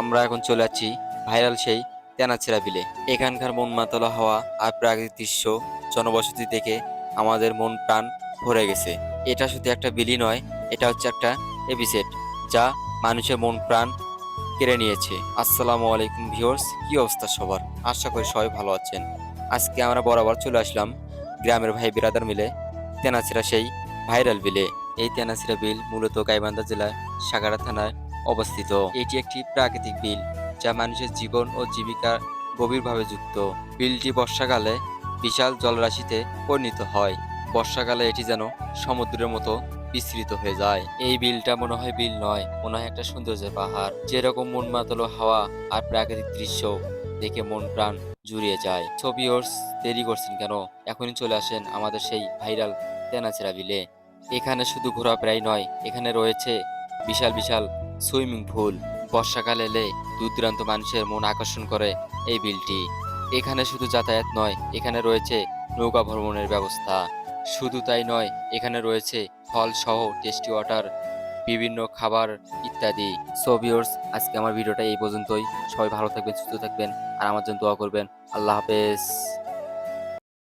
আমরা এখন চলে যাচ্ছি ভাইরাল সেই তেনাছেরা বিলে। এখানকার মন মাতলা হওয়া আর প্রাকৃতিক দৃশ্য জনবসতি দেখে আমাদের মন প্রাণ ভরে গেছে। এটা শুধু একটা বিলি নয়, এটা হচ্ছে একটা এপিসেড যা মানুষের মন প্রাণ কেড়ে নিয়েছে। আসসালামু আলাইকুম ভিউয়ার্স, কি অবস্থা সবার? আশা করি সবাই ভালো আছেন। আজকে আমরা বরাবর চলে আসলাম গ্রামের ভাই বিরাদার মিলে তেনাছিরা সেই ভাইরাল বিলে। এই তেনাছিরা বিল মূলত গাইবান্ধা জেলার সাগারা থানায় অবস্থিত। এটি একটি প্রাকৃতিক বিল, যা মানুষের জীবন ও জীবিকা গভীরভাবে যুক্ত। বিলটি বর্ষাকালে বিশাল জলরাশিতে পরিণত হয়। বর্ষাকালে এটি যেন সমুদ্রের মতো বিস্তৃত হয়ে যায়। এই বিলটা মনে হয় বিল নয়, মনে হয় একটা সৌন্দর্যের পাহাড়। যেরকম মন মাতালো হাওয়া আর প্রাকৃতিক দৃশ্য দেখে মন প্রাণ জুড়িয়ে যায়। ছবি ওর্স দেরি করছেন কেন? এখনই চলে আসেন আমাদের সেই ভাইরাল তেনাচেরা বিলে। এখানে শুধু ঘোরা ঘোরাফেরাই নয়, এখানে রয়েছে বিশাল বিশাল সুইমিং পুল, বর্ষাকাল এলে দূর দূরান্ত মানুষের মন আকর্ষণ করে এই বিলটি। এখানে শুধু যাতায়াত নয়, এখানে রয়েছে নৌকা ভ্রমণের ব্যবস্থা। শুধু তাই নয়, এখানে রয়েছে ফল সহ টেস্টি ওয়াটার বিভিন্ন খাবার ইত্যাদি। সো আজকে আমার ভিডিওটা এই পর্যন্তই। সবাই ভালো থাকবেন, সুস্থ থাকবেন, আর আমার জন্য দোয়া করবেন। আল্লাহ হাফেজ।